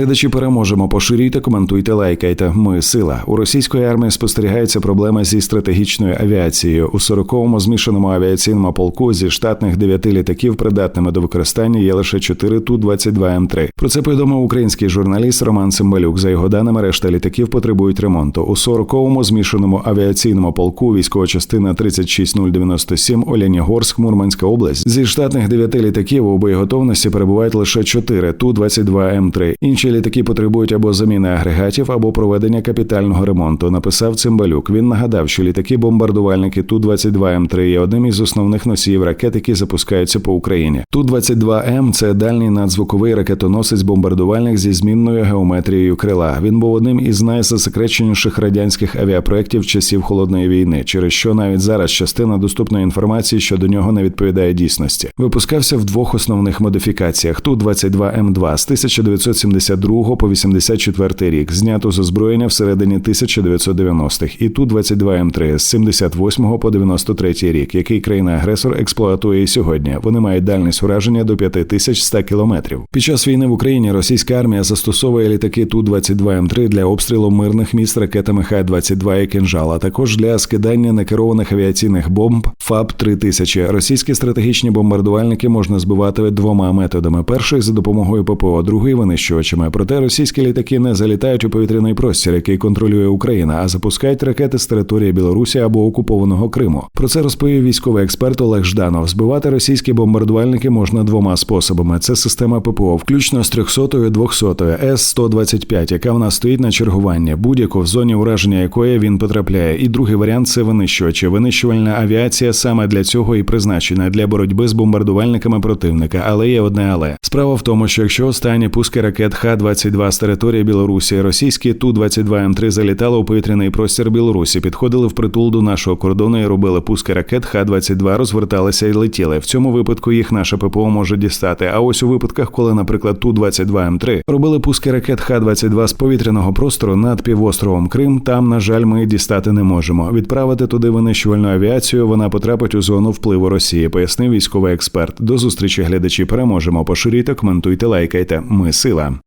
Глядачі переможемо. Поширюйте, коментуйте, лайкайте. Ми сила. У російської армії спостерігається проблема зі стратегічною авіацією. У 40-му змішаному авіаційному полку зі штатних 9 літаків, придатними до використання, є лише 4 ту 22 М3. Про це повідомив український журналіст Роман Цимбалюк. За його даними, решта літаків потребують ремонту. У 40-му змішаному авіаційному полку військова частина 36097 Олянігорськ, Мурманська область. Зі штатних 9 літаків у боєготовності перебувають лише 4 ту 22 М3. Інші літаки потребують або заміни агрегатів, або проведення капітального ремонту. Написав Цимбалюк. Він нагадав, що літаки-бомбардувальники ту 22 М3 є одним із основних носіїв ракет, які запускаються по Україні. ту 22 М це дальній надзвуковий ракетоносець бомбардувальник зі змінною геометрією крила. Він був одним із найзасекреченіших радянських авіапроєктів часів холодної війни, через що навіть зараз частина доступної інформації щодо нього не відповідає дійсності. Випускався в двох основних модифікаціях: ту 22 М2 з 1972 по 84 рік, знято з озброєння всередині 1990-х, і ту 22 М3 з 78 по 93 рік, який країна-агресор експлуатує і сьогодні. Вони мають дальність ураження до 5100 кілометрів. Під час війни в Україні російська армія застосовує літаки ту 22 М3 для обстрілу мирних міст ракетами Х-22 і «Кинжал», а також для скидання некерованих авіаційних бомб ФАБ 3000 Російські стратегічні бомбардувальники можна збивати двома методами: перший за допомогою ППО, другий винищувачами. Проте російські літаки не залітають у повітряний простір, який контролює Україна, а запускають ракети з території Білорусі або окупованого Криму. Про це розповів військовий експерт Олег Жданов. Збивати російські бомбардувальники можна двома способами: це система ППО, включно з 300-ю, 200-ю, С-125, яка в нас стоїть на чергуванні, будь-яку в зоні ураження якої він потрапляє. І другий варіант це винищувачі. Винищувальна авіація саме для цього і призначена для боротьби з бомбардувальниками противника. Але є одне але справа в тому, що якщо останні пуски ракет Х-22 з території Білорусі, російські ту 22 М3 залітали у повітряний простір Білорусі, підходили в притул до нашого кордону і робили пуски ракет Х-22, розверталися і летіли. В цьому випадку їх наше ППО може дістати. А ось у випадках, коли, наприклад, ту 22 М3 робили пуски ракет Х-22 з повітряного простору над півостровом Крим, там, на жаль, ми дістати не можемо. Відправити туди винищувальну авіацію. Вона потрапить у зону впливу Росії, пояснив військовий експерт. До зустрічі глядачі переможемо. Поширюйте, коментуйте, лайкайте. Ми сила.